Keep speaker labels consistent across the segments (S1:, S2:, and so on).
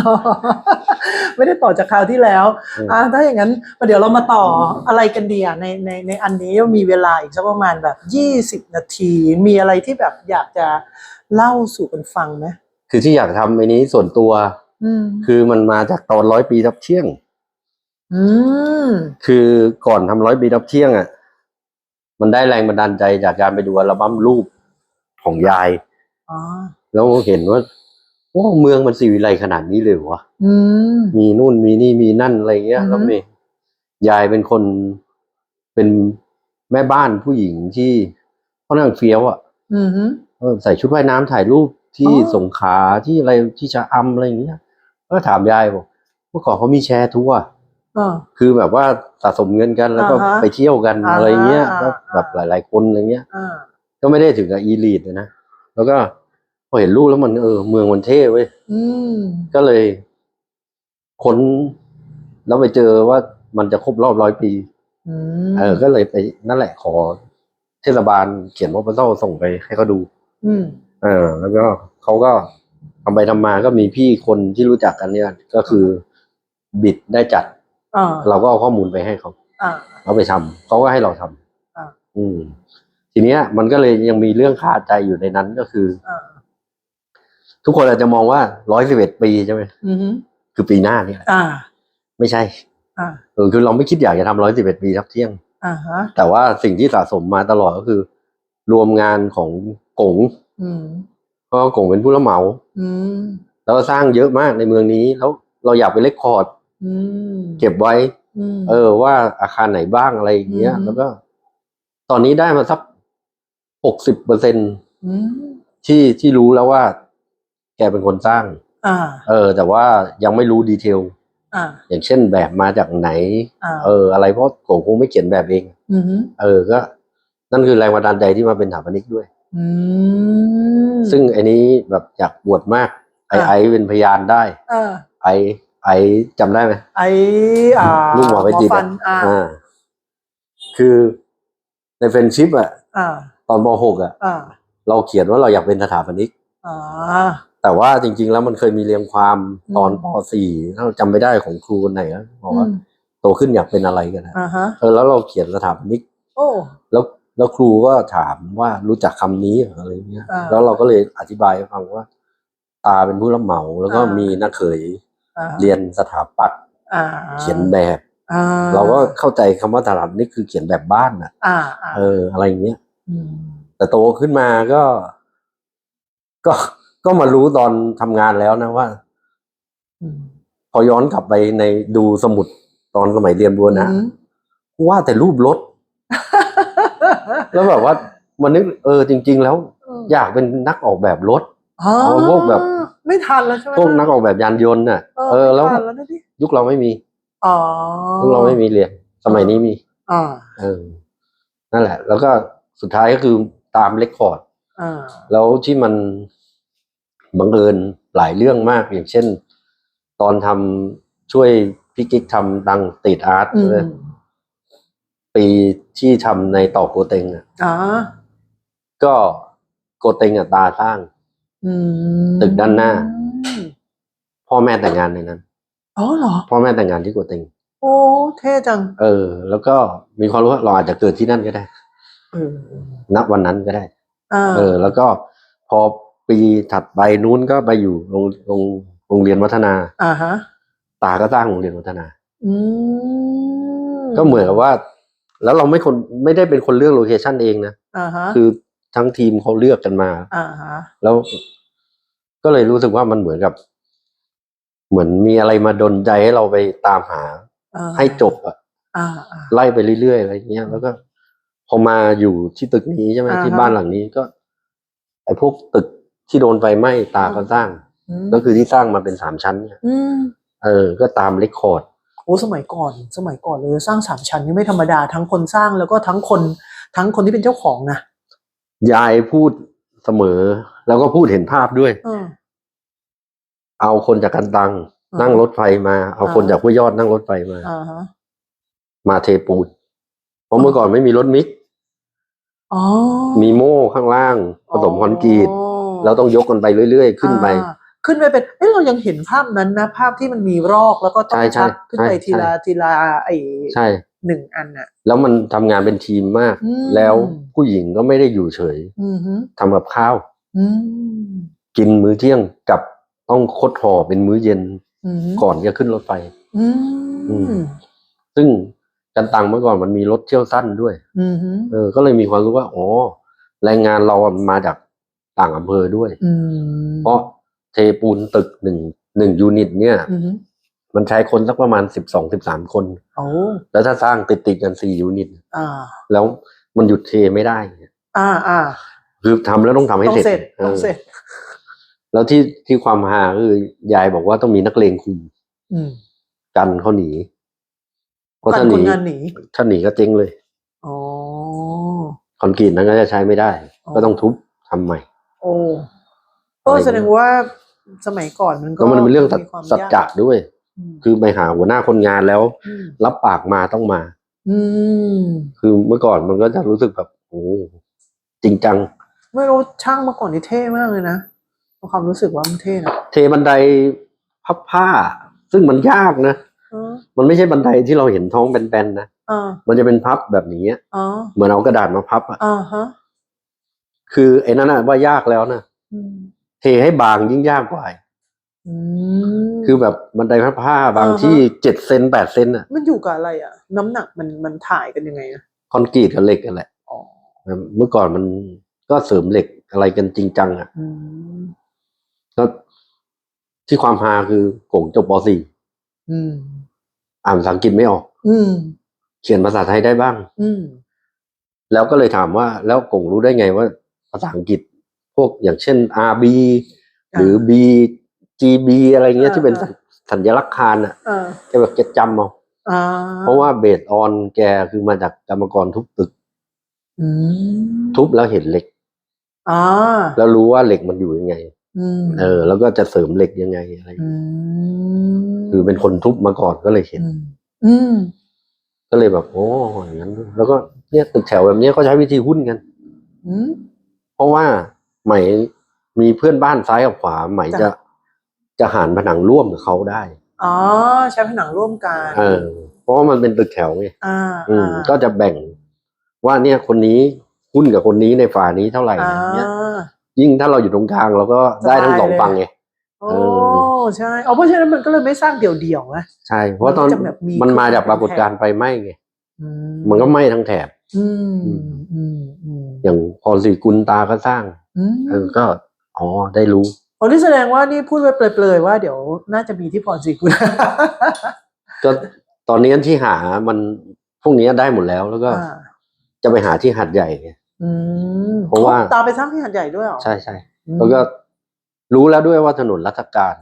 S1: ต่อ ไม่ได้ต่อจากคราวที่แล้ว
S2: อืม
S1: อ่าถ้าอย่างนั้นเดี๋ยวเรามาต่ออะไรกันดีอะในในในอันนี้มีเวลาอีกสักประมาณแบบยี่สิบนาที มีอะไรที่แบบอยากจะเล่าสู่กันฟังไหม
S2: คือที่อยากทำไอ้นี้ส่วนตัว
S1: อืม
S2: คือมันมาจากตอนร้อยปีทับเที่ยง
S1: อืม
S2: คือก่อนทำร้อยปีทับเที่ยงอะมันได้แรงบันดาลใจจากการไปดูอัลบั้มรูปของยาย
S1: อ๋อ
S2: แล้วเห็นว่า โอ้เมืองมันสีวิไลขนาดนี้เลยเหรอวะ
S1: อืม
S2: มีนู่นมีนี่มีนั่นอะไรเงี้ย
S1: อือฮึ
S2: แล้วมียายเป็นคนเป็นแม่บ้านผู้หญิงที่ค่อนข้างเฟี้ยวอะ
S1: อืมฮึ
S2: เออใส่ชุดว่ายน้ำถ่ายรูปที่
S1: อ๋อ
S2: สงขลาที่อะไรที่ชะอำอะไรอย่างเงี้ยก็ถามยายบอกเมื่อก่อนเขามีแชร์ทัวร์
S1: อ่า
S2: คือแบบว่าสะสมเงินกันแล้วก็
S1: อ่าฮะ
S2: ไปเที่ยวกัน
S1: อ่าฮะ
S2: อะไรเงี้ย
S1: อ่า
S2: ก็แบบห
S1: อ่า
S2: ลาย ๆ คนอะไรเงี้ย
S1: อ่า
S2: ก็ไม่ได้ถึงกับอีลีดนะ แล้วก็ พอเห็นรูปแล้วมันเออ เมืองมันเท่เว้ย
S1: อืม
S2: ก็เลยค้นแล้วไปเจอว่ามันจะครบรอบร้อยปี
S1: อืม
S2: เออ ก็เลยไปนั่นแหละขอเทศบาลเขียนว่าพระเจ้าส่งไปให้เขาดู
S1: อืม
S2: เออ แล้วก็เขาก็ทำไปทำมาก็มีพี่คนที่รู้จักกันเนี่ย ก็คือบิดได้จัด
S1: อ่า
S2: เราก็เอาข้อมูลไปให้เขา
S1: อ่า
S2: เขาไปทำเขาก็ให้เราทำ
S1: อ่า
S2: อืม ทีเนี้ย มันก็เลยยังมีเรื่องคาใจอยู่ในนั้นก็คือ
S1: อ่า
S2: ทุกคนอาจจะมองว่าร้อยสิบเอ็ดปีใช่ไหม
S1: อืมฮึ
S2: คือปีหน้าเนี่ย
S1: อ่า
S2: ไม่ใช่
S1: อ่า
S2: เออคือเราไม่คิดอยากจะทำร้อยสิบเอ็ดปีทับเที่ยง
S1: อ่าฮะ
S2: แต่ว่าสิ่งที่สะสมมาตลอดก็คือ รวมงานของกง
S1: อืม
S2: เพราะว่ากงเป็นผู้รับเหมา
S1: อืม
S2: แล้วก็สร้างเยอะมากในเมืองนี้ แล้วเราอยากไปเลคคอร์ด
S1: อืม
S2: เก็บไว้
S1: อืม
S2: เออ ว่าอาคารไหนบ้างอะไรอย่างเงี้ย
S1: อืม
S2: แล้วก็ ตอนนี้ได้มาสักหกสิบเปอร์เซ็น
S1: อืม
S2: ที่ที่รู้แล้วว่าแกเป็นคนสร้าง
S1: อ่า
S2: เออ แต่ว่ายังไม่รู้ดีเทล
S1: อ่า
S2: อย่างเช่นแบบมาจากไหน
S1: อ่า
S2: เออ อะไรเพราะโกคงไม่เขียนแบบเอง
S1: อืมฮึ
S2: เออก็ นั่นคือแรงบันดาลใจที่มาเป็นสถาปนิกด้วย
S1: อืม
S2: ซึ่งไอ้นี้แบบอยากบวชมาก ไอ
S1: อ่า
S2: ไอเป็นพยานได้
S1: อ่า
S2: ไอไอจำได้ไหม
S1: ไออ่า
S2: ลูกหมอไปจิต
S1: ฟั
S2: อะ
S1: นอ่า
S2: อ่า คือในเฟรนชิพอะ
S1: อ่า
S2: ตอนป .6 อะ
S1: อ่า
S2: เราเขียนว่าเราอยากเป็นสถาปนิก
S1: อ่า
S2: แต่ว่าจริง ๆ แล้วมันเคยมีเรียงความ
S1: อืม
S2: ตอนป .4 ถ้าเราจำไม่ได้ของครูคนไหนนะบอกว่า
S1: อืม
S2: โตขึ้นอยากเป็นอะไรกันนะ
S1: อ่าฮะ
S2: เออแล้วเราเขียนสถาปนิก
S1: โอ้
S2: แล้วแล้วครูก็ถามว่ารู้จักคำนี้เหรออะไรเงี้ย
S1: อ่า
S2: แล้วเราก็เลยอธิบายให้ฟังว่า ตาเป็นผู้รับเหมา แล้วก็
S1: อ่ามี
S2: มีนักเขย
S1: อ่า
S2: เรียนสถาปัตย์
S1: อ่า
S2: เขียนแบบ
S1: อ่า
S2: เราก็เข้าใจคำว่าสถาปนิกคือเขียนแบบบ้านน่ะ
S1: อ่าอ่า
S2: เอออะไรอย่างเงี้ย
S1: อืม
S2: แต่โตขึ้นมาก็ ก็ ก็มารู้ตอนทำงานแล้วนะว่า
S1: อืม
S2: พอย้อนกลับไปในดูสมุดตอนสมัยเรียนบัวนะ
S1: อืม
S2: ว่าแต่รูปรถ แล้วแบบว่ามันนึกเออจริง ๆ แล้ว อยากเป็นนักออกแบบรถ
S1: อ๋อ
S2: เอาพวกแบบ
S1: ไม่ทันแล้วใช่ไหม
S2: พวกนักออกแบบยานยนต์น่ะ
S1: เอ
S2: เอ
S1: อ
S2: อ แล้ว
S1: ไม่ทันแล้วนะดิ
S2: ยุคเราไม่มี
S1: อ๋อ
S2: ยุคเราไม่มีเรียนสมัยนี้มี
S1: อ่า
S2: เออ นั่นแหละ แล้วก็สุดท้ายก็คือตามเลคคอร์ด
S1: อ่า
S2: แล้วที่มัน บังเอิญหลายเรื่องมากอย่างเช่น ตอนทำช่วยพี่กิ๊กทำตังติดอาร์ต
S1: อืม
S2: ปีที่ทำในต่อโกเต็งอะ
S1: อ่า
S2: ก็โกเต็งอะตาสร้าง
S1: อืม
S2: ตึกด้านหน้า พ่อแม่แต่งงานในนั้น
S1: อ๋อเหรอ
S2: พ่อแม่แต่งงานที่โกเต็ง
S1: โอ้เท่จัง
S2: เออ แล้วก็มีความรู้ว่าเราอาจจะเกิดที่นั่นก็ได้
S1: เออ
S2: ณวันนั้นก็ได้
S1: อ่า
S2: เออ แล้วก็พอ ปีถัดไปนู้นก็ไปอยู่โรงโรงโรงเรียนวัฒนา
S1: อ่าฮะ
S2: ตาก็สร้างโรงเรียนวัฒนา
S1: อืม
S2: ก็เหมือนกับว่า แล้วเราไม่คนไม่ได้เป็นคนเลือกโลเคชันเองนะ
S1: อ่าฮะ
S2: คือทั้งทีมเขาเลือกกันมา
S1: อ่าฮะ
S2: แล้วก็เลยรู้สึกว่ามันเหมือนกับ เหมือนมีอะไรมาดนใจให้เราไปตามหา
S1: อ่า
S2: ให้จบอะ
S1: อ่าอ่า
S2: ไล่ไปเรื่อยๆอะไรเงี้ยแล้วก็ พอมาอยู่ที่ตึกนี้ใช่ไหม
S1: อ่าฮะ
S2: ที่บ้านหลังนี้ก็ ไอ้พวกตึก ที่โดนไฟไหม้ตาก็สร้าง
S1: อืม
S2: ก็คือที่สร้างมาเป็นสามชั้นเนี่ย
S1: อืม
S2: เออ ก็ตามเรคคอร์ด
S1: โอ้สมัยก่อน สมัยก่อนเลยสร้างสามชั้นนี่ไม่ธรรมดาทั้งคนสร้างแล้วก็ทั้งคน ทั้งคนที่เป็นเจ้าของนะ
S2: ยายพูดเสมอ แล้วก็พูดเห็นภาพด้วย
S1: เออ
S2: เอาคนจากกันตัง
S1: อ่า
S2: นั่งรถไฟมา เอาคน
S1: อ่า
S2: จากห้วยยอดนั่งรถไฟมา
S1: อ่าฮะ
S2: มาเทปูนเพราะเมื่อก่อนไม่มีรถมิก
S1: อ๋อ
S2: มีโม่ข้างล่างผสมคอนกรีต แล้วต้องยกกันไปเรื่อย ๆ ขึ้นไป
S1: อ่าขึ้นไปเป็นเอ้เรายังเห็นภาพนั้นนะภาพที่มันมีรอกแล้วก็ต้อง
S2: ใช่ใช่
S1: ชักขึ้นไป
S2: ใช่
S1: ทีละทีละไอ
S2: ใช่
S1: หนึ่งอันอะ
S2: แล้วมันทำงานเป็นทีมมาก
S1: อืม
S2: แล้วผู้หญิงก็ไม่ได้อยู่เฉย
S1: อืมฮึ
S2: ทำกับข้าว
S1: อืม
S2: กินมื้อเที่ยงกับต้องคดห่อเป็นมื้อเย็น
S1: อืมฮึ
S2: ก่อนจะขึ้นรถไฟ
S1: อื
S2: อื
S1: ม
S2: มซึ่งกันตังเมื่อก่อนมันมีรถเที่ยวสั้นด้วย
S1: อืมฮึ
S2: เออ ก็เลยมีความรู้ว่า อ๋อ แรงงานเราอะมันมาจาก ต่างอำเภอด้วย
S1: อืม
S2: เพราะเทปูนตึกหนึ่งหนึ่งยูนิต เนี่ย
S1: อืมฮึ
S2: มันใช้คนสักประมาณสิบสองสิบสามคน
S1: โอ้
S2: แล้วถ้าสร้างติดติดๆกันสี่ยูนิต
S1: อ่า
S2: แล้วมันหยุดเทไม่ได้
S1: อ่าอ่า
S2: คือทำแล้วต้องทำให้
S1: ต้อง
S2: เสร็จ
S1: เสร็จ
S2: เอ
S1: ต้อง
S2: อ
S1: เสร็จ
S2: แล้วที่ที่ความฮาคือยายบอกว่าต้องมีนักเลงคุม
S1: อืม
S2: กันเขาหนีเพราะ
S1: กัน
S2: ถ้าห
S1: ค
S2: นี
S1: นงานหนี
S2: ถ้าหนีก็เจ๊งเลย
S1: อ๋อ
S2: คอนกรีตนั้นก็จะใช้ไม่ได้
S1: อ๋อ
S2: ก็ต้องทุบทำใหม่
S1: โอ้เออแสดงว่าสมัยก่อนมันก็
S2: แล้วมันเป็นเรื่องสัจ
S1: มีความ
S2: สัจ
S1: ยาก
S2: จะด้วย
S1: อืม
S2: คือไปหาหัวหน้าคนงานแล้ว
S1: อืม
S2: รับปากมาต้องมา
S1: อืม
S2: คือเมื่อก่อนมันก็จะรู้สึกแบบโอ้จริงจัง
S1: ไม่รู้ช่างเมื่อก่อนนี่เท่มากเลยนะมีความรู้สึกว่ามันเท่นะ
S2: เทบันไดพับผ้า ซึ่งมันยากนะ
S1: เออ
S2: มันไม่ใช่บันไดที่เราเห็นท้องแบนๆนะ
S1: อ่า
S2: มันจะเป็นพับแบบนี้อะ
S1: อ๋อ
S2: เหมือนเอากระดาษมาพับอะ
S1: อ่าฮะ
S2: คือไอ้นั่นน่ะว่ายากแล้วนะ
S1: อืม
S2: เทให้บางยิ่งยากกว่า
S1: อืม
S2: คือแบบบันไดพับผ้าบาง
S1: อ่าฮะ
S2: ที่เจ็ดเซนแปดเซนอะ
S1: มันอยู่กับอะไรอะ น้ำหนักมันมันถ่ายกันยังไงอะ
S2: คอนกรีตกับเหล็กกันแหละ
S1: อ๋อ
S2: เมื่อก่อนมันก็เสริมเหล็กอะไรกันจริงจังอะ
S1: อืม
S2: ก็ที่ความฮาคือกงจบป .4
S1: อืม
S2: อ่านภาษาอังกฤษไม่ออก
S1: อืม
S2: เขียนภาษาไทยได้บ้าง
S1: อืม
S2: แล้วก็เลยถามว่า แล้วกงรู้ได้ไงว่า ภาษาอังกฤษ พวกอย่างเช่น RB หรือ B GB อะไรเงี้ยที่เป็นสัญลักษณ์คานอะ
S1: อ่า
S2: แกแบบแกจำเอา
S1: อ่า
S2: เพราะว่าเบสออนแกคือมาจากกรรมกรทุบตึก
S1: อืม
S2: ทุบแล้วเห็นเหล็ก
S1: อ่า
S2: แล้วรู้ว่าเหล็กมันอยู่ยังไง
S1: อืม
S2: เออ แล้วก็จะเสริมเหล็กยังไงอะไร
S1: อืม
S2: คือเป็นคนทุบมาก่อนก็เลยเห็น
S1: อืมอืม
S2: ก็เลยแบบโอ้อย่างนั้น แล้วก็เนี่ยตึกแถวแบบเนี้ยเขาใช้วิธีหุ้นกัน
S1: อืม
S2: เพ ราะว่าไหมมีเพื่อนบ้านซ้ายกับขวาไหมจะ
S1: จ้ะ
S2: จะหารผนังร่วมกับเขาได้
S1: อ๋อใช้ผนังร่วมกัน
S2: เออเพราะว่ามันเป็นตึกแถวไง
S1: อ่า
S2: อืม
S1: อ่า
S2: ก็จะแบ่งว่าเนี่ยคนนี้หุ้นกับคนนี้ในฝานี้เท่าไหร่
S1: อ่า
S2: อย่างเงี้ยยิ่งถ้าเราอยู่ตรงกลางเราก็ได้ทั้งสอง
S1: สบายเลย
S2: ฝั่งไง
S1: โอ้ใช่เอาเพราะฉะนั้นมันก็เลยไม่สร้างเดี่ยวๆนะ
S2: ใช่ เพราะตอน
S1: มันก็จะแบบมี
S2: มันมาจาก
S1: เค
S2: ป
S1: รื่อง
S2: รากฏการณ์ไฟไหม้ไง
S1: อื
S2: มันก็ไหม้ทั้งแถบ
S1: อืมอืมอืมอืม
S2: อย่างพรศรีกุลตาก็สร้าง
S1: อืม
S2: เออก็อ๋อได้รู้
S1: อ๋อนี่แสดงว่านี่พูดไว้เปลยๆว่าเดี๋ยวน่าจะมีที่พรศรีกุล
S2: ก็ตอนนี้ที่หามันพวกนี้ได้หมดแล้วแล้วก็
S1: อ่า
S2: จะไปหาที่หัดใหญ่ไง
S1: อืม
S2: เพราะว่า
S1: ตามไปสร้างที่หัดใหญ่ด้วยเหรอ
S2: ใช่ใช่
S1: อืม
S2: แล้วก็รู้แล้วด้วยว่าถนนรัฐการ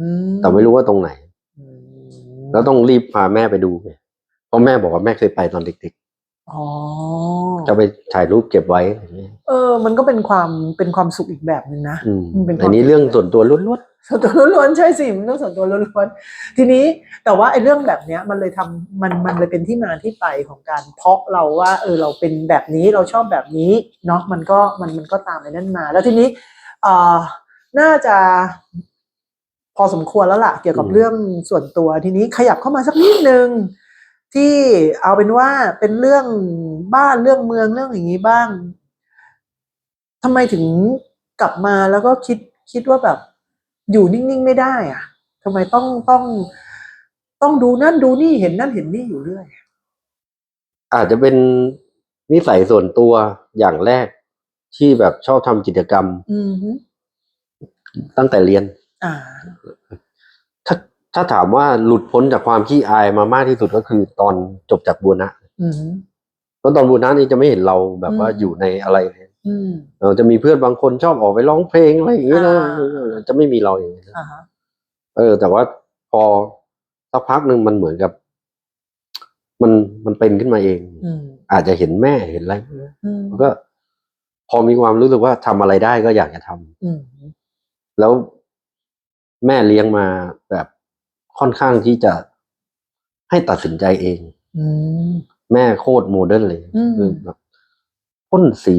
S1: อื
S2: แต่ไม่รู้ว่าตรงไหน
S1: อืม
S2: แล้วต้องรีบพาแม่ไปดูไง เพราะแม่บอกว่าแม่เคยไปตอนเด็ก
S1: อ๋อ
S2: ๆจะไปถ่ายรูปเก็บไว้อย่างเงี้ย
S1: เออ มันก็เป็นความเป็นความสุขอีกแบบหนึ่งนะ
S2: อืม
S1: มันเป็นความ
S2: อันนี้เรื่องส่วนตัวล้วน
S1: ส่วนตัวล้วนๆใช่สิมันเรื่องส่วนตัวล้วนๆทีนี้แต่ว่าไอ้เรื่องแบบเนี้ยมันเลยทำมันมันเลยเป็นที่มาที่ไปของการเพาะเราว่า เออเราเป็นแบบนี้เราชอบแบบนี้เนาะมันก็มันมันก็ตามไปนั่นมา แล้วทีนี้เอ่อน่าจะ พอสมควรแล้วล่ะ เกี่ยวกับเรื่องส่วนตัวทีนี้ขยับเข้ามาสักนิดนึง ที่เอาเป็นว่าเป็นเรื่องบ้านเรื่องเมืองเรื่องอย่างนี้บ้างทำไมถึงกลับมาแล้วก็คิดคิดว่าแบบ อยู่นิ่งๆไม่ได้อะทำไมต้องต้องต้องดูนั่นดูนี่เห็นนั่นเห็นนี่อยู่เรื่อย
S2: ๆอาจจะเป็นนิสัยส่วนตัวอย่างแรกที่แบบชอบทำกิจกรรม
S1: อืมฮึ
S2: ตั้งแต่เรียน
S1: อ่า
S2: ถ้าถ้าถามว่าหลุดพ้นจากความขี้อายมามากที่สุดก็คือตอนจบจากบัวนะ
S1: อืมฮึ
S2: เพราะตอนบัวนะนี่จะไม่เห็นเราแบบว่า
S1: อืม
S2: อยู่ในอะไรเลย
S1: อืม
S2: เราจะมีเพื่อนบางคนชอบออกไปร้องเพลงอะไรอย่างเงี้ยนะ
S1: อ่า
S2: เออจะไม่มีเราอย่างเงี้ย
S1: อ่าฮะ
S2: เออ แต่ว่าพอสักพักหนึ่งมันเหมือนกับ มันมันเป็นขึ้นมาเอง
S1: อืม
S2: อาจจะเห็นแม่เห็นอะไร
S1: อืม
S2: มันก็ พอมีความรู้สึกว่าทำอะไรได้ก็อยากจะทำ
S1: อืม
S2: แล้วแม่เลี้ยงมาแบบ ค่อนข้างที่จะให้ตัดสินใจเอง
S1: อืม
S2: แม่โคตรโมเดิร์นเลย
S1: อืม
S2: คือแบบพ่นสี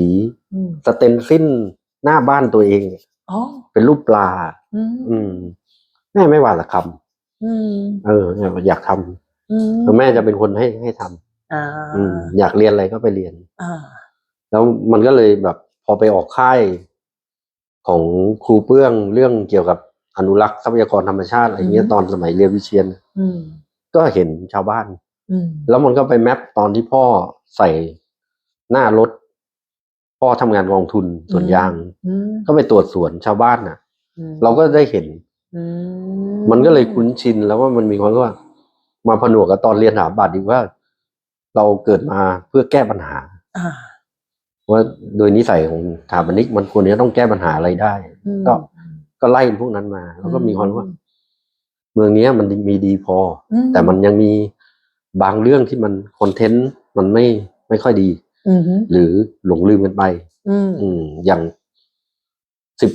S1: อืม
S2: สเตนซินหน้าบ้านตัวเอง
S1: อ๋อ
S2: เป็นรูปปลา
S1: อืม
S2: อืม แม่ไม่ว่าละค
S1: อืมำ
S2: เออเนี่ยอยากทำ
S1: อืม
S2: แล้วแม่จะเป็นคนให้ให้ทำ
S1: อ่า
S2: อืม อยากเรียนอะไรก็ไปเรียน
S1: อ่า
S2: แล้วมันก็เลยแบบ พอไปออกค่ายของครูเปื้องเรื่องเกี่ยวกับ อนุรักษ์ทรัพยากรธรรมชาติอะไรเงี้ยตอนสมัยเรียนวิเชียน
S1: อืม
S2: ก็เห็นชาวบ้าน
S1: อืม
S2: แล้วมันก็ไปแมปตอนที่พ่อใส่หน้ารถ พ่อทำงานกองทุนสวนยาง
S1: อืม
S2: ก็ไปตรวจสวนชาวบ้านน่ะ
S1: อืม
S2: เราก็ได้เห็น
S1: อื
S2: มันก็เลยคุ้นชินแล้วว่ามันมีความรู้ว่า มาผนวกกับตอนเรียนสถาบัตอีกว่า เราเกิดมาเพื่อแก้ปัญหา
S1: อ่า
S2: ว่าโดยนิสัยของสถาปนิกมันควรจะต้องแก้ปัญหาอะไรได้
S1: อืม
S2: ก็ ก็ไล่พวกนั้นมา แล้วก็มีความรู้ว่า เมืองเนี้ยมันมีดีพอ
S1: อื
S2: แต่มันยังมีบางเรื่องที่มันคอนเทนต์มันไม่ไม่ค่อยดี
S1: อืม
S2: หรือหลงลืมกันไป
S1: อืม
S2: อืมอย่างสิบ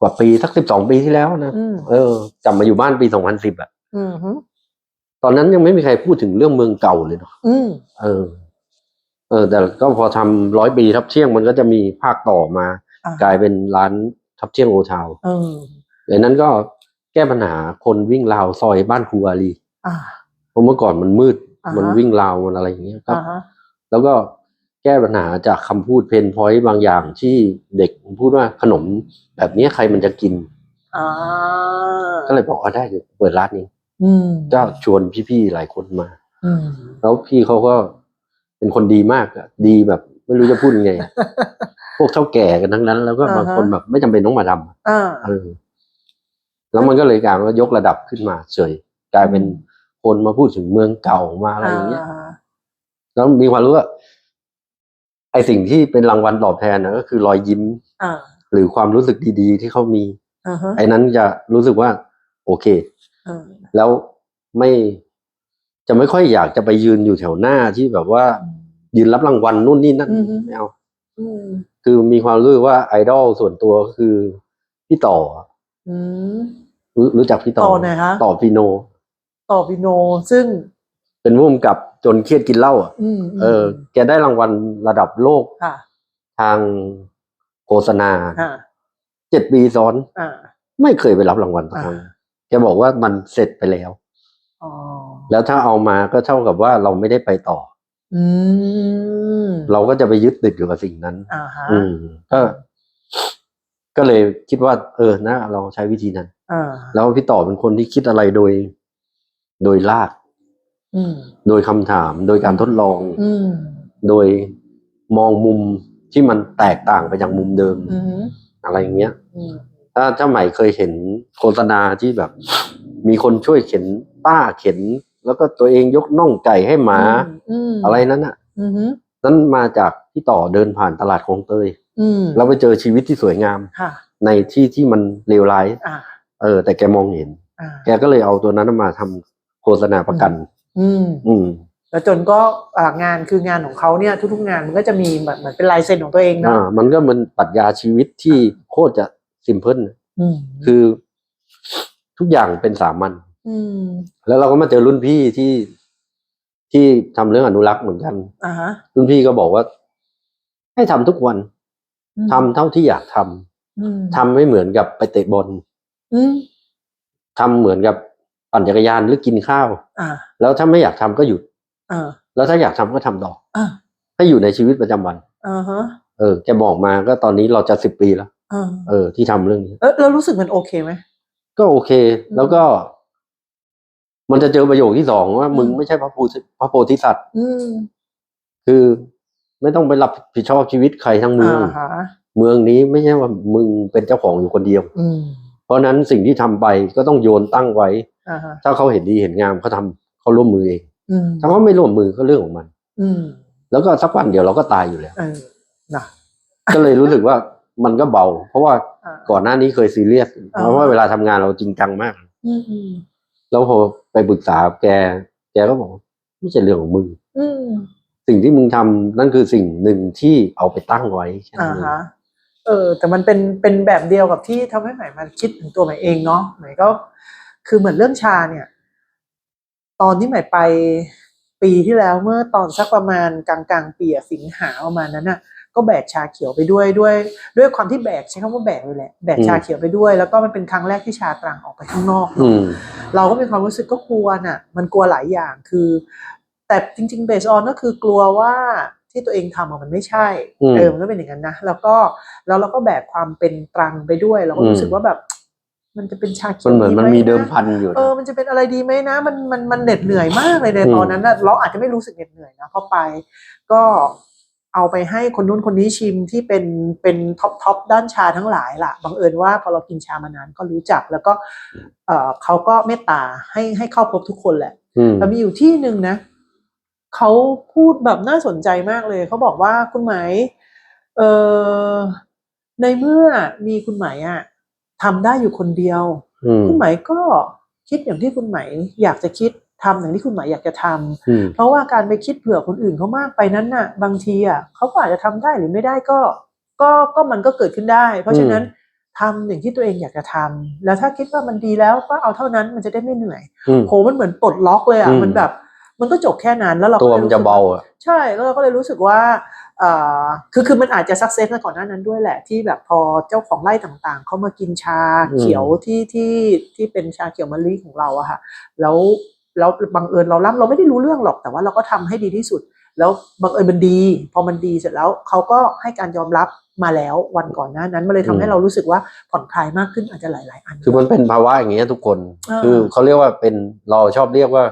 S2: กว่าปีสักสิบสองปีที่แล้วนะ
S1: อืม
S2: เออจำมาอยู่บ้านปีสองพันสิบอะ
S1: อืม
S2: ตอนนั้นยังไม่มีใครพูดถึงเรื่องเมืองเก่าเลยเนาะ
S1: อืม
S2: เออ เออ แต่ก็พอทำร้อยปีทับเที่ยงมันก็จะมีภาคต่อมา
S1: อ่าก
S2: ลายเป็นร้าน ทับเที่ยงโอทาว
S1: เออ
S2: ดังนั้นก็แก้ปัญหาคนวิ่งราวซอยบ้านครูอารี
S1: อ่า
S2: เพราะเมื่อก่อนมันมืด
S1: อ่าฮะ
S2: มันวิ่งราวมันอะไรอย่างเงี้ยครับ
S1: อ่าฮะ
S2: แล้วก็แก้ปัญหาจากคำพูดเพนพอยต์บางอย่างที่เด็กพูดว่าขนมแบบเนี้ยใครมันจะกิน
S1: อ่า
S2: ก็เลยบอกว่าได้เดี๋ยวเปิดร้านนี้
S1: อืม
S2: ก็ชวนพี่ๆหลายคนมา
S1: อืม
S2: แล้วพี่เขาก็เป็นคนดีมากอะดีแบบ ไม่รู้จะพูดยังไงอะ พวกเท่าแก่กันทั้งนั้น แล้วก็
S1: อ่าฮะ
S2: บางคนแบบไม่จำเป็นต้องมาทำอะ
S1: อ่า
S2: เออแล้วมันก็เลยกลายว่ายกระดับขึ้นมาเฉยกลายเป็นคนมาพูดถึงเมืองเก่ามาอะไรอย่างเงี้ยแล้วมีความรู้ว่าไอสิ่งที่เป็นรางวัลตอบแทนนะก็คือรอยยิ้ม
S1: อ่า
S2: หรือความรู้สึกดีๆ ที่เขามี
S1: อ่าฮะ
S2: ไอ้นั้นจะรู้สึกว่า โอเค
S1: อ่า
S2: แล้วไม่จะไม่ค่อยอยากจะไปยืนอยู่แถวหน้าที่แบบว่า ยืนรับรางวัลนู่นนี่นั่น
S1: อือฮึ
S2: ไม่เอา
S1: อืม
S2: คือมีความรู้สึกว่าไอดอลส่วนตัวก็คือพี่ต่อ
S1: อืม
S2: รู้รู้จักพี่ต่อ
S1: ต่อไหนคะ
S2: ต่อพีโน
S1: ต่อพิโนซึ่ง
S2: เป็นผู้กำกับจนเครียดกินเหล้าอะ
S1: อืม
S2: เออ แกได้รางวัลระดับโลก
S1: ค่ะ
S2: ทางโฆษณา
S1: ค่ะ
S2: เจ็ดปีซ้อน
S1: อ่า
S2: ไม่เคยไปรับรางวัลสักครั้ง
S1: อ่า
S2: แกบอกว่ามันเสร็จไปแล้ว
S1: อ๋อ
S2: แล้วถ้าเอามาก็เท่ากับว่าเราไม่ได้ไปต่อ
S1: อืม
S2: เราก็จะไปยึดติดอยู่กับสิ่งนั้น
S1: อ่าฮะ
S2: อืมก็ก็เลยคิดว่า เออนะเราใช้วิธีนั้น
S1: อ่า
S2: แล้วพี่ต่อเป็นคนที่คิดอะไรโดย โดยลาก
S1: อืม
S2: โดยคำถาม โดยการทดลอง
S1: อืม
S2: โดยมองมุมที่มันแตกต่างไปจากมุมเดิม
S1: อืม
S2: อะไรอย่างเงี้ย
S1: อืม
S2: ถ้าถ้าใหม่เคยเห็นโฆษณาที่แบบ มีคนช่วยเข็นป้าเข็น แล้วก็ตัวเองยกน่องไก่ให้หมา
S1: อืม
S2: อะไรนั้นอะ
S1: อืม
S2: นั้นมาจากพี่ต่อเดินผ่านตลาดคลองเตย
S1: อืม
S2: แล้วไปเจอชีวิตที่สวยงาม
S1: ค่ะ
S2: ในที่ที่มันเลวร้าย
S1: อ่า
S2: เออ แต่แกมองเห็น
S1: อ่า
S2: แกก็เลยเอาตัวนั้นมาทำโฆษณาประกัน
S1: อืม
S2: อืม
S1: แล้วจนก็อ่างานคืองานของเขาเนี่ย ทุกๆงานมันก็จะมีเหมือนเหมือนเป็นลายเซ็นของตัวเอง
S2: อ่า
S1: เนาะ
S2: มันก็มันปรัชญาชีวิตที่โคตรจะซิมเพิล
S1: อืม
S2: คือทุกอย่างเป็นสามัญ
S1: อืม
S2: แล้วเราก็มาเจอรุ่นพี่ที่ที่ทำเรื่องอนุรักษ์เหมือนกัน
S1: อ่าฮะ
S2: รุ่นพี่ก็บอกว่า ให้ทำทุกวันทำเท่าที่อยากทำ
S1: อืม
S2: ทำไม่เหมือนกับไปเตะบอล
S1: อืม
S2: ทำเหมือนกับปั่นจักรยานหรือกินข้าว
S1: อ่า
S2: แล้วถ้าไม่อยากทำก็หยุด
S1: อ่า
S2: แล้วถ้าอยากทำก็ทำต่อ
S1: อ่า
S2: ให้อยู่ในชีวิตประจำวัน
S1: อ่าฮะ
S2: เออแกบอกมาก็ตอนนี้เราจะสิบปีแล้ว
S1: อ่า
S2: เออ ที่ทำเรื่องนี้
S1: เออเรารู้สึกมันโอเคไหม
S2: ก็โอเค แล้วก็ มันจะเจอประโยคที่สองว่า
S1: อืม
S2: มึงไม่ใช่พระโพธิพระโพธิสัตว์
S1: อืม
S2: คือไม่ต้องไปรับผิดชอบชีวิตใครทั้งเมือง
S1: อ่าฮะ
S2: เมืองนี้ไม่ใช่ว่ามึงเป็นเจ้าของอยู่คนเดียว
S1: อืม
S2: เพราะฉะนั้นสิ่งที่ทำไปก็ต้องโยนตั้งไว้
S1: อ่าฮะ
S2: ถ้าเขาเห็นดีเห็นงามเขาทำเขาร่วมมือเอง
S1: อืม
S2: ถ้าเขาไม่ร่วมมือก็เรื่องของมัน
S1: อืม
S2: แล้วก็สักวันเดียวเราก็ตายอยู่แล้ว
S1: เออนะ
S2: ก็เลยรู้สึกว่ามันก็เบา เพราะว่า
S1: อ่า
S2: ก่อนหน้านี้เคยซีเรียส
S1: อ่า
S2: เพราะว่าเวลาทำงานเราจริงจังมาก
S1: อืมอืม
S2: แล้วพอไปปรึกษาแก แกก็บอกว่าไม่ใช่เรื่องของมึง
S1: อืม
S2: สิ่งที่มึงทำนั่นคือสิ่งหนึ่งที่เอาไปตั้งไว้แค่
S1: อ่า
S2: นั้นเอง
S1: ฮะเออ แต่มันเป็นเป็นแบบเดียวกับที่ทำให้ใหม่มันคิดถึงตัวใหม่เองเนาะใหม่ก็คือเหมือนเรื่องชาเนี่ย ตอนที่ใหม่ไปปีที่แล้วเมื่อตอนสักประมาณกลางกลางๆปีอะสิงหาประมาณนั้นน่ะ ก็แบกชาเขียวไปด้วยด้วย ด้วยความที่แบกใช้คำว่าแบกเลยแหละแบกชาเขียวไปด้วย แล้วก็มันเป็นครั้งแรกที่ชาตรังออกไปข้างนอกเน
S2: อื
S1: อะ
S2: ม
S1: เราก็มีความรู้สึกก็กลัวน่ะ มันกลัวหลายอย่างคือ แต่จริงๆเบสออนก็คือกลัวว่าที่ตัวเองทำอะมันไม่ใช่
S2: อืม
S1: เออมันก็เป็นอย่างนั้นนะแล้วก็แล้วเราก็แบกความเป็นตรังไปด้วย เราก็รู้สึกว่าแบบมันจะเป็นชาเขียว
S2: มันเหมือนมัน
S1: ดีไห
S2: มีเดิม
S1: นะ
S2: พันอยู่
S1: เอ
S2: นะ
S1: อมันจะเป็นอะไรดีไหมนะ มันมันมันเหน็ดเหนื่อยมากเลยใน
S2: อืม
S1: ตอนนั้นนะเราอาจจะไม่รู้สึกเหน็ดเหนื่อยนะพอไป ก็ เอาไปให้คนนู้นคนนี้ชิมที่เป็นเป็นท็อปท็อปด้านชาทั้งหลายล่ะบังเอิญว่าพอเรากินชามานานก็รู้จัก แล้วก็เออเขาก็เมตตาให้ให้เข้าพบทุกคนแหละ
S2: อืม
S1: แต่มีอยู่ที่หนึ่งนะเขาพูดแบบน่าสนใจมากเลย เขาบอกว่าคุณไหมายเออในเมื่อมีคุณไหมายอะทำได้อยู่คนเดียว
S2: อืม
S1: คุณไหมายก็คิดอย่างที่คุณไหมายอยากจะคิด ทำอย่างที่คุณไหมายอยากจะทำ
S2: อืม
S1: เพราะว่าการไปคิดเผื่อคนอื่นเขามากไปนั้นน่ะ บางทีอะเขาก็อาจจะทำได้หรือไม่ได้ก็ ก็ก็มันก็เกิดขึ้นได้ เพราะฉะนั้นทำอย่างที่ตัวเองอยากจะทำแล้วถ้าคิดว่ามันดีแล้วก็เอาเท่านั้นมันจะได้ไม่เหนื่อย
S2: อืม
S1: โหมันเหมือนปลดล็อกเลยอะ
S2: อืม
S1: มันแบบ มันก็จบแค่นั้นแล้วเราก็
S2: ตัว
S1: ลย
S2: มัน
S1: รู้
S2: จะ
S1: สึก
S2: เบา
S1: ว่า
S2: อะ
S1: ใช่แล้วเราก็เลยรู้สึกว่าเอ่อคือคือมันอาจจะสักเซสมาก่อนหน้านั้นด้วยแหละ ที่แบบพอเจ้าของไร่ต่างๆเขามากินชาเขียวที่ที่ที่เป็นชาเขียวมะลิของเราอะค่ะ แล้ว แล้วบังเอิญเรารับเราไม่ได้รู้เรื่องหรอกแต่ว่าเราก็ทำให้ดีที่สุด แล้วบังเอิญมันดี พอมันดีเสร็จแล้วเขาก็ให้การยอมรับมาแล้ววันก่อนหน้านั้นมันเลยทำให้เรารู้สึกว่าผ่อนคลายมากขึ้นอาจจะหลาย ๆ อัน
S2: คือมันเป็นภาวะอย่างเงี้ยทุกคน
S1: อ่า
S2: คือเขาเรียกว่าเป็นเราชอบเรียกว่า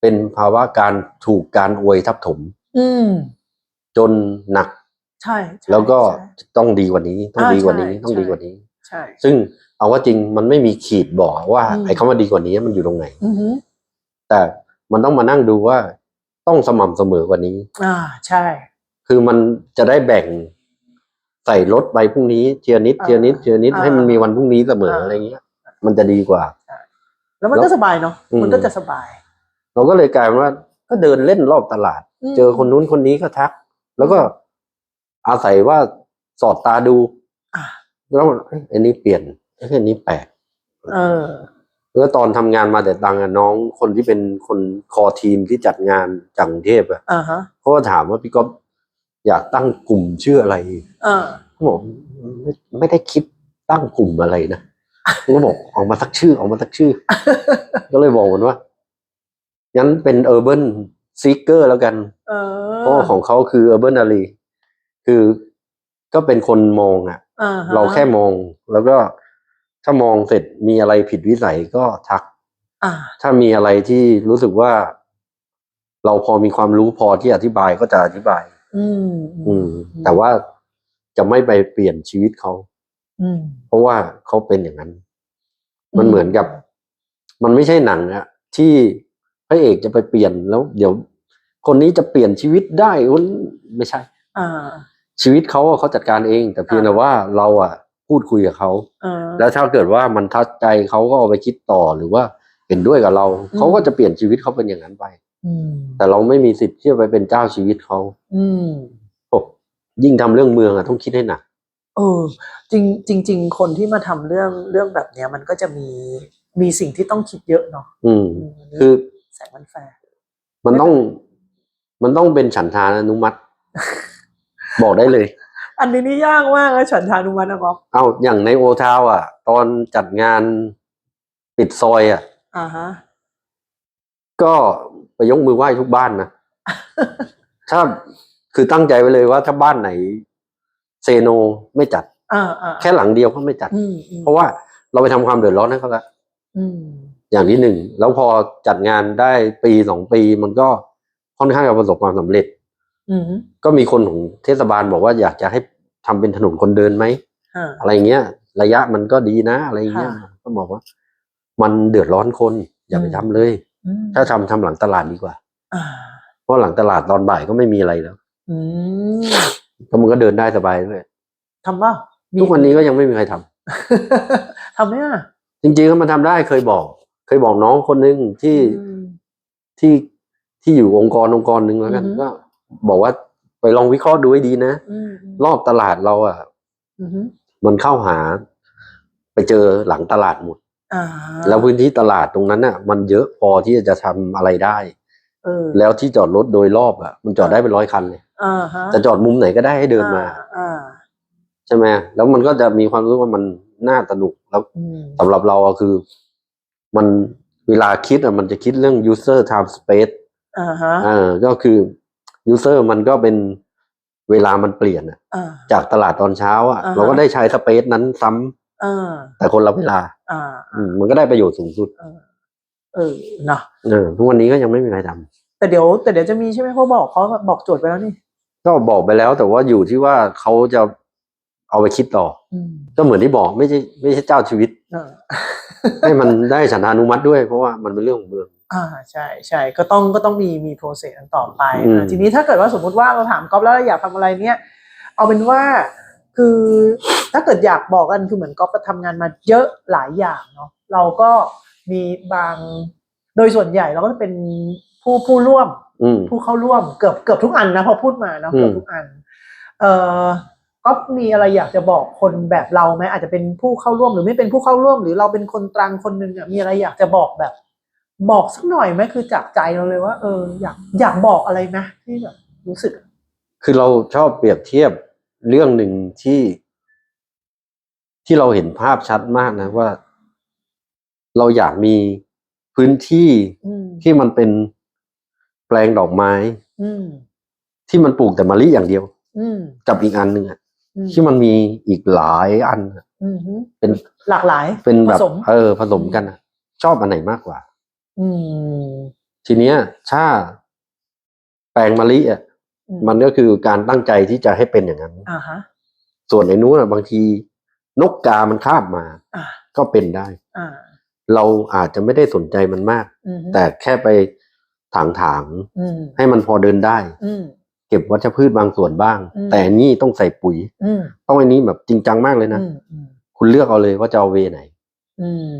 S2: เป็นภาวะการถูกการอวยทับถม
S1: อืม
S2: จนหนัก
S1: ใช่ใช่
S2: แล้วก็
S1: ใช่
S2: ต้องดีกว่านี้ ต้อง
S1: อ่า
S2: ดีกว่านี้
S1: ใช่
S2: ต้องดีกว่านี้
S1: ใช่
S2: ซึ่งเอาว่าจริงมันไม่มีขีดบอกว่า
S1: อืม
S2: ไอ้คำว่าดีกว่านี้มันอยู่ตรงไหน
S1: อือหือ
S2: แต่มันต้องมานั่งดูว่าต้องสม่ำเสมอกว่านี้
S1: อ่าใช่
S2: คือมันจะได้แบ่งใส่รถไปพรุ่งนี้เทียนิด
S1: อ่า
S2: เทียนิดเทียนิด
S1: อ่า
S2: ให้มันมีวันพรุ่งนี้เสมอ
S1: อ่า
S2: อะไรเงี้ย มันจะดีกว่า
S1: แล้วมันก็สบายเนาะ
S2: อืม
S1: มันก็จะสบาย
S2: เราก็เลยกลายเป็นว่า ก็เดินเล่นรอบตลาด
S1: ม
S2: เจอคนนู้นคนนี้ก็ทัก แล้วก็อาศัยว่าสอดตาดู
S1: อ่า
S2: แล้วเอ้ยอันนี้เปลี่ยนเอ้ยอันนี้แปลก
S1: เออ
S2: แล้วตอนทำงานมาแต่ตังอะน้องคนที่เป็นคนคอทีมที่จัดงานจากกรุงเทพอะ
S1: อ่าฮะ
S2: เขาก็ถามว่าพี่ก๊อฟอยากตั้งกลุ่มชื่ออะไร
S1: เออ
S2: เขาบอกไม่ไม่ได้คิดตั้งกลุ่มอะไรนะผมก็บอกออกมาสักชื่อออกมาสักชื่อ ก็เลยบอกมันว่างั้นเป็น urban seeker แล้วกัน
S1: เออ
S2: เพราะว่าของเขาคือ urban alley คือก็เป็นคนมองอะ
S1: อ่าฮะ
S2: เราแค่มองแล้วก็ ถ้ามองเสร็จมีอะไรผิดวิสัยก็ทัก
S1: อ่า
S2: ถ้ามีอะไรที่รู้สึกว่า เราพอมีความรู้พอที่อธิบายก็จะอธิบาย
S1: อืม
S2: อืม แต่ว่าจะไม่ไปเปลี่ยนชีวิตเขา
S1: อืม
S2: เพราะว่าเขาเป็นอย่างนั้น มันเหมือนกับ มันไม่ใช่หนังอะที่พระเอกจะไปเปลี่ยนแล้ว เดี๋ยว คนนี้จะเปลี่ยนชีวิตได้คนไม่ใช่
S1: อ่า
S2: ชีวิตเขาอะเขาจัดการเอง แต่เพียงแต่ว่าเราอะ พูดคุยกับเขา
S1: เออ
S2: แล้วถ้าเกิดว่ามันทัดใจเขาก็เอาไปคิดต่อหรือว่าเห็นด้วยกับเรา
S1: อืม
S2: เขาก็จะเปลี่ยนชีวิตเขาเป็นอย่างนั้นไป
S1: อืม
S2: แต่เราไม่มีสิทธิ์ที่จะไปเป็นเจ้าชีวิตเขา
S1: อืม
S2: โอ้ยิ่งทำเรื่องเมืองอะต้องคิดให้หนัก
S1: เออจริงจริงจริงๆคนที่มาทำเรื่องเรื่องแบบเนี้ย มันก็จะมีมีสิ่งที่ต้องคิดเยอะเนาะ
S2: อืม
S1: อืมนนี้
S2: คือ
S1: แสงมันแฟร์
S2: มันต้อง มันต้องเป็นฉันทานุมัติ บอกได้เลย
S1: อันนี้นี่ยากมากนะฉันทานุมัตินะครับ
S2: เอาอย่างในโอทาวอะ ตอนจัดงานปิดซอยอะ
S1: อ่าฮะ
S2: ก็ไปยกมือไหว้ทุกบ้านนะ ถ้าคือตั้งใจไว้เลยว่าถ้าบ้านไหน เซโนไม่จัด
S1: อ่าอ่า
S2: แค่หลังเดียวก็ไม่จัด
S1: อืมอืม
S2: เพราะว่าเราไปทำความเดือดร้อนให้เขาละ
S1: อืม
S2: อย่างที่หนึ่ง แล้วพอจัดงานได้ปีสองปีมันก็ค่อนข้างจะประสบความสำเร็จ
S1: อืม
S2: ก็มีคนของเทศบาลบอกว่าอยากจะให้ทำเป็นถนนคนเดินไหม
S1: อ่า
S2: อะไรเงี้ย ระยะมันก็ดีนะอะไรเงี้ย
S1: ค่ะ
S2: ก็บอกว่า มันเดือดร้อนคน อย่าไป
S1: อืม
S2: ทำเลย
S1: อืม
S2: ถ้าทำทำหลังตลาดดีกว่า
S1: อ่า
S2: เพราะหลังตลาดตอนบ่ายก็ไม่มีอะไรแล้ว
S1: อืม
S2: ก็มันก็เดินได้สบายด้วย
S1: ทำว่า
S2: ทุกวันนี้ก็ยังไม่มีใครทำ
S1: ทำไหมอะ
S2: จริงๆก็มันทำได้เคยบอก เคยบอกน้องคนหนึ่งที่
S1: อืม
S2: ที่ที่อยู่องค์กรองค์กรหนึ่งแล้วกัน
S1: อือฮึ
S2: ก็ บอกว่าไปลองวิเคราะห์ดูให้ดีนะ
S1: อืมอืม
S2: รอบตลาดเราอะ
S1: อืม
S2: มันเข้าหา ไปเจอหลังตลาดหมด
S1: อ่า
S2: แล้วพื้นที่ตลาดตรงนั้นน่ะ มันเยอะพอที่จะทำอะไรได้
S1: เออ
S2: แล้วที่จอดรถโดยรอบอะ มันจอดได้เป็นร้อยคันเลย
S1: อ่าฮะ
S2: จะจอดมุมไหนก็ได้ให้เดินมา
S1: อ่า
S2: ใช่ไหมแล้วมันก็จะมีความรู้สึกว่ามันน่าสนุกแล้ว
S1: อืม
S2: สำหรับเราอะคือ มันเวลาคิดอะมันจะคิดเรื่อง user time space
S1: อ่าฮะ
S2: เอ อก็คือ user มันก็เป็นเวลามันเปลี่ยนอะ
S1: อ่า
S2: จากตลาดตอนเช้าอะ
S1: อ่าฮะ
S2: เราก็ได้ใช้สเปซนั้นซ้ำ
S1: อ่า
S2: แต่คนละเวลา
S1: อ่า
S2: อืมมันก็ได้ประโยชน์สูงสุด
S1: เออเนาะ
S2: เออทุกวันนี้ก็ยังไม่มีใครทำ
S1: แต่เดี๋ยวแต่เดี๋ยวจะมีใช่ไหมเขาบอกเขาบอกโจทย์ไปแล้วนี่
S2: ก็บอกไปแล้วแต่ว่าอยู่ที่ว่าเขาจะเอาไปคิดต่อ
S1: อืม
S2: ก็เหมือนที่บอกไม่ใช่ไม่ใช่เจ้าชีวิต
S1: เออ
S2: ให้มันได้ฉันทานุมัติด้วย เพราะว่ามันเป็นเรื่องของเมือง
S1: อ่าใช่ใช่ก็ต้องก็ต้องมีมีโปรเซสต่อไป
S2: อืม
S1: นะทีนี้ถ้าเกิดว่าสมมุติว่าเราถามก๊อฟแล้วเราอยากทำอะไรเนี้ยเอาเป็นว่าคือถ้าเกิดอยากบอกกันคือเหมือนก๊อฟก็ทำงานมาเยอะหลายอย่างเนาะเราก็มีบางโดยส่วนใหญ่เราก็จะเป็นผู้ผู้ร่วม
S2: อืม
S1: ผู้เข้าร่วมเกือบเกือบทุกอันนะพอพูดมาเนาะ
S2: อืม
S1: เกือบทุกอัน เอ่อก็มีอะไรอยากจะบอกคนแบบเราไหมอาจจะเป็นผู้เข้าร่วมหรือไม่เป็นผู้เข้าร่วม หรือเราเป็นคนตรังคนหนึ่งอะมีอะไรอยากจะบอกแบบ บอกสักหน่อยไหมคือจากใจเราเลยว่า เออ อยากอยากบอกอะไรไหมที่แบบรู้สึก
S2: คือเราชอบเปรียบเทียบเรื่องหนึ่งที่ ที่เราเห็นภาพชัดมากนะว่า เราอยากมีพื้นที่
S1: อืม
S2: ที่มันเป็นแปลงดอกไม้
S1: อืม
S2: ที่มันปลูกแต่มะลิอย่างเดียว
S1: อืม
S2: กับอีกอันหนึ่งอะ
S1: อืม
S2: ที่มันมีอีกหลายอันอะ
S1: อืมฮึ
S2: เป็น
S1: หลากหลาย
S2: เป็นแบบ
S1: ผสม
S2: เออผสมกันอะชอบอันไหนมากกว่า
S1: อืม
S2: ทีเนี้ยถ้าแปลงมะลิอะ
S1: อื
S2: มันก็คือการตั้งใจที่จะให้เป็นอย่างนั้น
S1: อ่าฮะ
S2: ส่วนไอ้นู้นอะบางที นกกามันคาบมา
S1: อ่า
S2: ก็เป็นได้
S1: อ่า
S2: เราอาจจะไม่ได้สนใจมันมาก
S1: อืมฮึ
S2: แต่แค่ไปถางถาง
S1: อืม
S2: ๆให้มันพอเดินได้
S1: อืม
S2: เก็บวัชพืชบางส่วนบ้าง
S1: อืม
S2: แต่อันนี่ต้องใส่ปุ๋ย
S1: อืม
S2: ต้องอันนี้แบบจริงจังมากเลยนะ
S1: อืมอืม
S2: คุณเลือกเอาเลยว่าจะเอาเวไหน
S1: อืม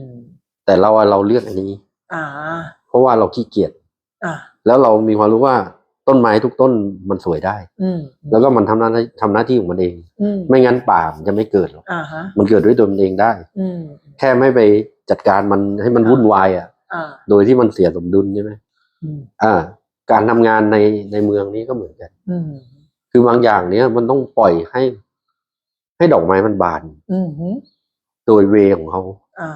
S2: แต่เราอะเราเลือกอันนี้
S1: อ่า
S2: เพราะว่าเราขี้เกียจ
S1: อ่า
S2: แล้วเรามีความรู้ว่าต้นไม้ทุกต้นมันสวยได้
S1: อืม
S2: แล้วก็มันทำหน้าที่ทำหน้าที่ของมันเอง
S1: อืม
S2: ไม่งั้นป่ามันจะไม่เกิดหรอก
S1: อ่าฮะ
S2: มันเกิดด้วยตัวมันเองได้
S1: อืม
S2: แค่ไม่ไปจัดการมันให้มัน
S1: อ่า
S2: วุ่นวายอะ
S1: อ่า
S2: โดยที่มันเสียสมดุลใช่ไหม
S1: อืม
S2: อ่า การทำงานในในเมืองนี้ก็เหมือนกัน
S1: อืม
S2: คือบางอย่างเนี้ยมันต้องปล่อยให้ ให้ดอกไม้มันบาน
S1: อืมฮึ
S2: โดยเวของเขา
S1: อ่า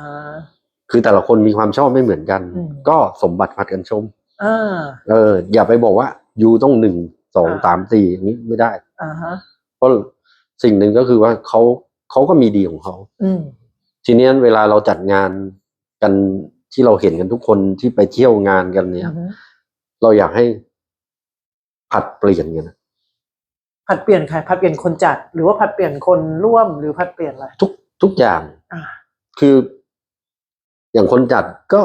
S2: คือแต่ละคนมีความชอบไม่เหมือนกัน
S1: อืม
S2: ก็สมบัติผัดกันชม
S1: อ่า
S2: เออ อย่าไปบอกว่ายูต้องหนึ่งสอง
S1: อ่า
S2: สามสี่อย่างนี้ไม่ได้
S1: อ่าฮะ
S2: เพราะสิ่งหนึ่งก็คือว่าเขาเขาก็มีดีของเขา
S1: อืม
S2: ทีเนี้ยเวลาเราจัดงานกันที่เราเห็นกันทุกคนที่ไปเที่ยวงานกันเนี่ย
S1: อือฮึ
S2: เราอยากให้ผัดเปลี่ยนกันนะ
S1: ผัดเปลี่ยนใครผัดเปลี่ยนคนจัด หรือว่าผัดเปลี่ยนคนร่วมหรือผัดเปลี่ยนอะไร
S2: ทุกทุกอย่าง
S1: อ่า
S2: คือ อย่างคนจัดก็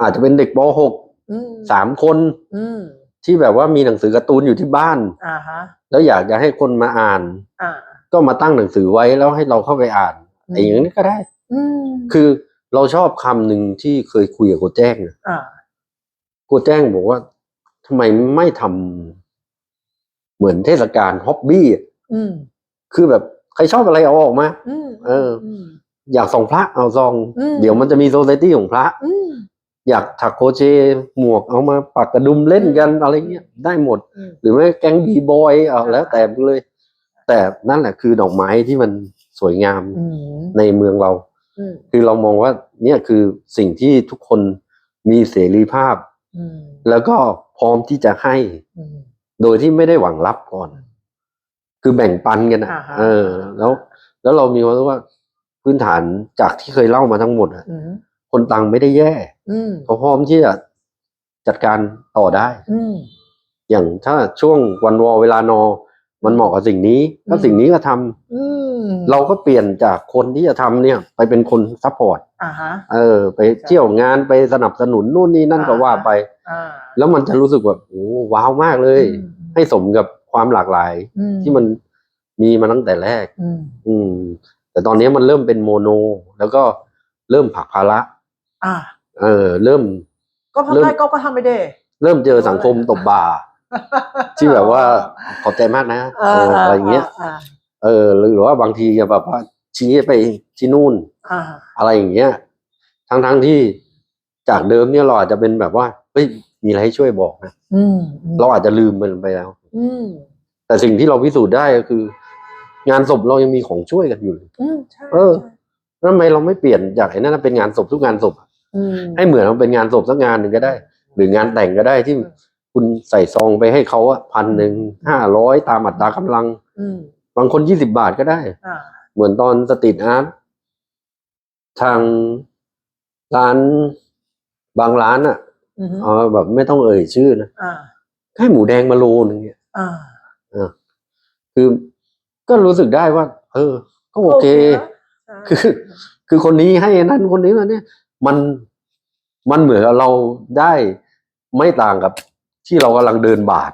S2: อาจจะเป็นเด็กป .6
S1: อืม
S2: สามคน
S1: อืม
S2: ที่แบบว่ามีหนังสือการ์ตูนอยู่ที่บ้าน
S1: อ่าฮะ
S2: แล้วอยากจะให้คนมาอ่าน
S1: อ่า
S2: ก็มาตั้งหนังสือไว้แล้วให้เราเข้าไปอ่าน
S1: อืม
S2: ไอ้อย่างนี้ก็ได้
S1: อืม
S2: คือเราชอบคำหนึ่งที่เคยคุยกับโกแจ้งนะ
S1: อ่า
S2: โกแจ้งบอกว่าทำไมไม่ทำเหมือนเทศกาลฮ็อบบี้อะ
S1: อืม
S2: คือแบบใครชอบอะไรเอาออกมา
S1: อืม
S2: เออ
S1: อืม
S2: อยากส่องพระเอาซอง
S1: อืม
S2: เดี๋ยวมันจะมีโซ c i ตี้ของพระ
S1: อืม
S2: อยากถักโครเชต์หมวกเอามาปักกระดุมเล่นกันอะไรเงี้ยได้หมด
S1: อืม
S2: หรือไม่แก๊งบีบอยเอา
S1: อ่า
S2: แล้วแต่เลย แต่นั่นแหละคือดอกไม้ที่มันสวยงาม
S1: อืม
S2: ในเมืองเรา
S1: อืม
S2: คือเรามองว่าเนี่ยคือสิ่งที่ทุกคนมีเสรีภาพ
S1: อืม
S2: แล้วก็พร้อมที่จะให้
S1: อืม
S2: โดยที่ไม่ได้หวังรับก่อน คือแบ่งปันกันนะ
S1: อ่าฮะ
S2: เออ แล้ว แล้วเรามีความรู้สึกว่า พื้นฐานจากที่เคยเล่ามาทั้งหมดอะ
S1: อืม
S2: คนตังไม่ได้แย่
S1: อืม
S2: เขาพร้อมที่จะจัดการต่อได้
S1: อืม
S2: อย่างถ้าช่วงวันวอเวลานอ มันเหมาะกับสิ่งนี้ก็
S1: อืม
S2: สิ่งนี้ก็ทำ
S1: อืม
S2: เราก็เปลี่ยนจากคนที่จะทำเนี่ย ไปเป็นคนซัพพอร์ต
S1: อ่าฮะ
S2: เออ ไปเที่ยวงานไปสนับสนุนนู่นนี่นั่นก็
S1: อ่า
S2: ว่าไป
S1: อ่า
S2: แล้วมันจะรู้สึกแบบโอ้ว้าวมากเลย
S1: อืม
S2: ให้สมกับความหลากหลาย
S1: อื
S2: ที่มันมีมาตั้งแต่แรก
S1: อืม
S2: อืม แต่ตอนนี้มันเริ่มเป็นโมโน แล้วก็เริ่มผลักภาระ
S1: อ่า
S2: เออ เริ่ม
S1: ก็ทำ
S2: เริ่ม
S1: ได้ก็ก็ทำไม่ได้
S2: เริ่มเจอสังคมตบบ่า ที่แบบว่าขอบใจมากนะเอออะไรอย่างเงี้ย
S1: อ่า
S2: เออ หรือว่าบางทีจะแบบว่าชี้ไปที่นู่น
S1: อ่า
S2: อะไรอย่างเงี้ย ทั้งทั้งๆที่จากเดิมเนี่ยเราอาจจะเป็นแบบว่าเฮ้ยมีอะไรให้ช่วยบอกนะ
S1: อืมอืม
S2: เราอาจจะลืมมันไปแล้ว
S1: อืม
S2: แต่สิ่งที่เราพิสูจน์ได้ก็คือ งานศพเรายังมีของช่วยกันอยู่เลย
S1: อืมใช่
S2: เออแล้วทำไมเราไม่เปลี่ยนจากไอ้นั่นนะเป็นงานศพทุกงานศพอะ
S1: อืม
S2: ให้เหมือนมันเป็นงานศพสักงานหนึ่งก็ได้ หรืองานแต่งก็ได้ที่คุณใส่ซองไปให้เขาอะพันหนึ่งห้าร้อยตามอัตรากำลัง
S1: อืม
S2: บางคนยี่สิบาทก็ได้
S1: อ่า
S2: เหมือนตอนสตรีทอาร์ตทางร้านบางร้านอะ
S1: อืม
S2: เอาแบบไม่ต้องเอ่ยชื่อนะ
S1: อ่า
S2: ให้หมูแดงมาโลนึงเนี่ย
S1: อ่า
S2: คือ ก็รู้สึกได้ว่า เออ ก็โอเค
S1: นะ
S2: คือ คือคนนี้ให้อันนั้นคนนี้มาเนี่ย มันมันเหมือนกับเราได้ไม่ต่างกับที่เรากำลังเดินบาท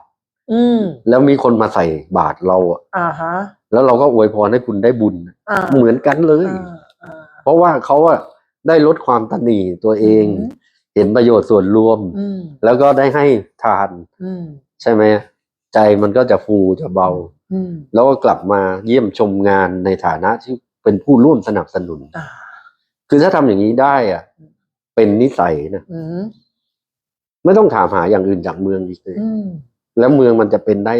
S1: อืม
S2: แล้วมีคนมาใส่บาทเราอะ
S1: อ่าฮะ
S2: แล้วเราก็อวยพรให้คุณได้บุญ
S1: อ่า
S2: เหมือนกันเลย
S1: อ่าอ่า
S2: เพราะว่าเขาอะได้ลดความตันหนีตัวเอง
S1: อืม
S2: เห็นประโยชน์ส่วนรวม
S1: อืม
S2: แล้วก็ได้ให้ทาน
S1: อืม
S2: ใช่ไหมใจมันก็จะฟูจะเบา
S1: อืม
S2: แล้วก็กลับมาเยี่ยมชมงานในฐานะที่เป็นผู้ร่วมสนับสนุน
S1: อ่า
S2: คือถ้าทำอย่างนี้ได้อะ เป็นนิสัยนะ
S1: อืม
S2: ไม่ต้องถามหาอย่างอื่นจากเมืองอีกเลย
S1: อืม
S2: แล้วเมืองมันจะเป็นได้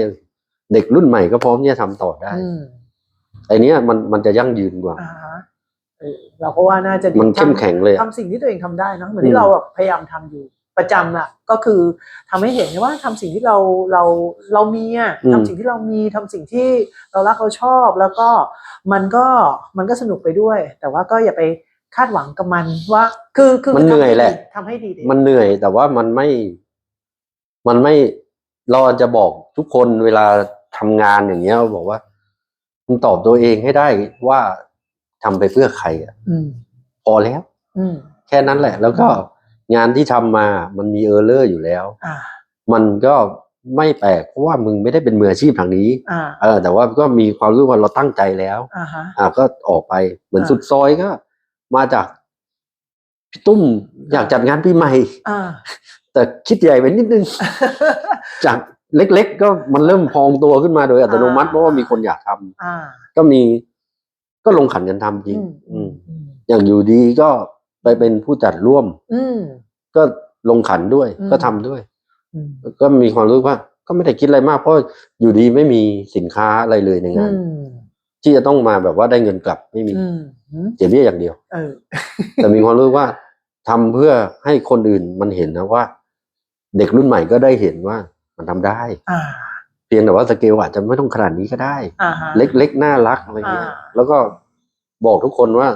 S2: เด็กรุ่นใหม่ก็พร้อมที่จะทำต่อได้
S1: อืม
S2: ไอเนี้ยมันมันจะยั่งยืนกว่า
S1: อ่าฮะเออเราก็ว่าน่าจะดี
S2: มันเข้ม
S1: ทำ
S2: แข็งเลยอะ
S1: ทำสิ่งที่ตัวเองทำได้เนอะเหมือน
S2: อื
S1: ที่
S2: ม
S1: เราแบบพยายามทำอยู่ ประจำอะก็คือทำให้เห็นว่าทำสิ่งที่เราเราเรามีอะทำสิ่งที่เรามีทำสิ่งที่เรารักเราชอบ แล้วก็มันก็มันก็สนุกไปด้วย แต่ว่าก็อย่าไปคาดหวังกับมันว่า คือคือ
S2: มันเหนื่อยแหละ
S1: ทำให้ดีดี
S2: มันเหนื่อย แต่ว่ามันไม่ มันไม่เราจะบอกทุกคนเวลาทำงานอย่างเงี้ยเราบอกว่าคุณตอบตัวเองให้ได้ว่าทำไปเพื่อใครอะ
S1: อืม
S2: พอแล้ว
S1: อืม
S2: แค่นั้นแหละ แล้วก็ งานที่ทำมามันมีเออร์เลอร์อยู่แล้ว
S1: อ่า
S2: มันก็ไม่แปลกเพราะว่ามึงไม่ได้เป็นมืออาชีพทางนี้
S1: อ่า
S2: เออแต่ว่าก็มีความรู้ว่าเราตั้งใจแล้ว
S1: อ่าฮะ
S2: อ่าก็ออกไปเหมือน
S1: อ่า
S2: สุดซอยก็ มาจากพี่ตุ้มอยากจัดงานปีใหม่
S1: อ่า
S2: แต่คิดใหญ่ไปนิดนึง จากเล็ก ๆ ก็มันเริ่มพองตัวขึ้นมาโดยอัตโนมัติ
S1: อ่า
S2: เพราะว่ามีคนอยากทำ
S1: อ่า
S2: ก็มีก็ลงขันกันทำจริง
S1: อืม
S2: อื
S1: อื
S2: ม
S1: ม
S2: อย่างอยู่ดีก็ ไปเป็นผู้จัดร่วม
S1: อืม
S2: ก็ลงขันด้วย
S1: อืม
S2: ก็ทำด้วย
S1: อืม
S2: ก็มีความรู้ว่า ก็ไม่ได้คิดอะไรมาก เพราะอยู่ดีไม่มีสินค้าอะไรเลยใน
S1: อื
S2: งาน
S1: ม
S2: ที่จะต้องมาแบบว่าได้เงินกลับไม่มี
S1: อืมอืม
S2: เสียเบี้ยอย่างเดียว
S1: เออ
S2: แต่มีความรู้ว่าทำเพื่อให้คนอื่นมันเห็นนะว่า เด็กรุ่นใหม่ก็ได้เห็นว่ามันทำได้
S1: อ่า
S2: เพียงแต่ว่าสเกลอาจจะไม่ต้องขนาดนี้ก็ได้
S1: อ่าฮะ
S2: เล็กๆน่ารักอะไรเงี้ย
S1: อ่า
S2: แล้วก็บอกทุกคนว่า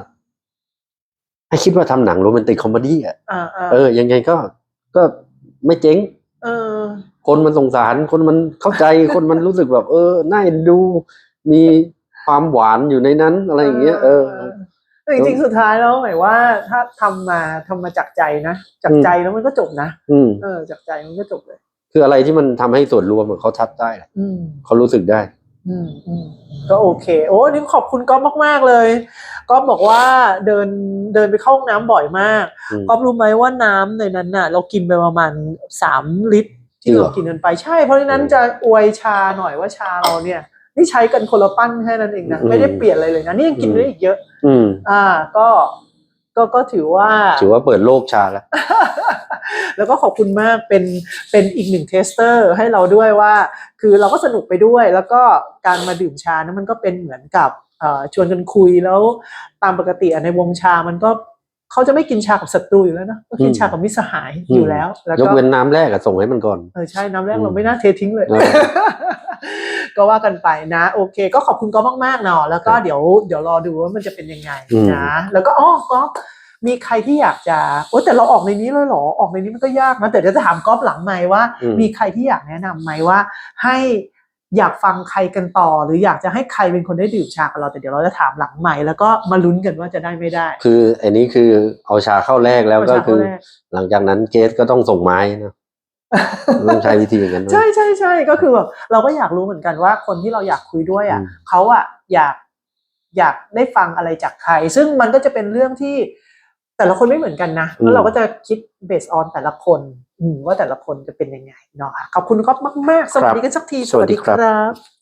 S2: ให้คิดว่าทำหนังโรแมนติกคอมเมดี้อะ
S1: อ่าอ่า
S2: เออยังไงก็ก็ไม่เจ๊ง
S1: เออ
S2: คนมันสงสาร คนมันเข้าใจ คนมันรู้สึกแบบ เออ น่าเอ็นดู มีความหวานอยู่ในนั้นอะไรอย่างเงี้ย เออ
S1: แต่จริงๆสุดท้ายแล้วหมายว่า ถ้าทำมาทำมาจากใจนะจาก
S2: อืม
S1: ใจแล้วมันก็จบนะ
S2: อืม
S1: เออจากใจมันก็จบเลย
S2: คืออะไรที่มันทำให้ส่วนรวมอะเขาทับได้อะ
S1: อืม
S2: เขารู้สึกได้
S1: อืมอืมก็โอเค โอ้นี่ขอบคุณก๊อฟมากๆเลย ก๊อฟบอกว่าเดินเดินไปเข้าห้องน้ำบ่อยมาก
S2: อืม
S1: ก๊อฟรู้ไหมว่าน้ำในนั้นน่ะ เรากินไปประมาณสามลิตร ที่
S2: จริงเหร
S1: เรา
S2: อ
S1: กินกันไปใช่ เพราะฉะนั้นจะอวยชาหน่อยว่าชาเราเนี่ย นี่ใช้กันคนละปั้นแค่นั้นเองนะ ไม่ได้เปลี่ยนอะไรเลยนะ นี่ยังกินได้อีกเยอะ
S2: อืม
S1: อ่า ก็ ก็ก็ถือว่า
S2: ถือว่าเปิดโลกชาแล้ว
S1: แล้วก็ขอบคุณมากเป็นเป็นอีกหนึ่งเทสเตอร์ให้เราด้วยว่า คือเราก็สนุกไปด้วย แล้วก็การมาดื่มชานะมันก็เป็นเหมือนกับเอ่อชวนกันคุยแล้วตามปกติอะในวงชามันก็ เขาจะไม่กินชากับศัตรูอยู่แล้วนะก็กิน
S2: อืม
S1: ชากับมิตรสหาย
S2: อืม
S1: อยู่แล้ว แล้ว
S2: ยก
S1: ก็
S2: เว้นน้ำแรกอะส่งให้มันก่อน
S1: เออใช่น้ำแรก
S2: อืม
S1: เราไม่น่าเททิ้งเลย
S2: เออ
S1: ก็ว่ากันไปนะ โอเค ก็ขอบคุณก็มากๆเนาะแล้วก็
S2: ครับ
S1: เดี๋ยวเดี๋ยวรอดูว่ามันจะเป็นยังไง
S2: อืม
S1: นะแล้วก็อ๋อก็มีใครที่อยากจะโอ้แต่เราออกในนี้เลยเหรอออกในนี้มันก็ยากนะแต่เดี๋ยวจะถามก๊อฟหลังไหมค์ว่า
S2: อืม
S1: มีใครที่อยากแนะนำไหมว่าให้ อยากฟังใครกันต่อ หรืออยากจะให้ใครเป็นคนได้ดื่มชากับเราแต่เดี๋ยวเราจะถามหลังใหม่แล้วก็มาลุ้นกันว่าจะได้ไม่ได้
S2: คืออันนี้คือเอาชาเข้าแรกแล้วก็
S1: เอาชา
S2: คือ
S1: เข้าแรก
S2: หลังจากนั้นเกสก็ต้องส่งไม้นะต้องใช้วิธีอย่างนั้นนะ
S1: ใช่ใช่ใช่ก็คือแบบเราก็อยากรู้เหมือนกันว่าคนที่เราอยากคุยด้วยอะ
S2: อืม
S1: เขาอะอยากอยากได้ฟังอะไรจากใคร ซึ่งมันก็จะเป็นเรื่องที่ แต่ละคนไม่เหมือนกันนะแล้วเราก็จะคิดเบสออนแต่ละคนอืมว่าแต่ละคนจะเป็นยังไงเนาะค่ะขอบคุณก๊อฟมาก ๆ สวัสดีกันสักที
S2: สวัสดีครับ
S1: ครับ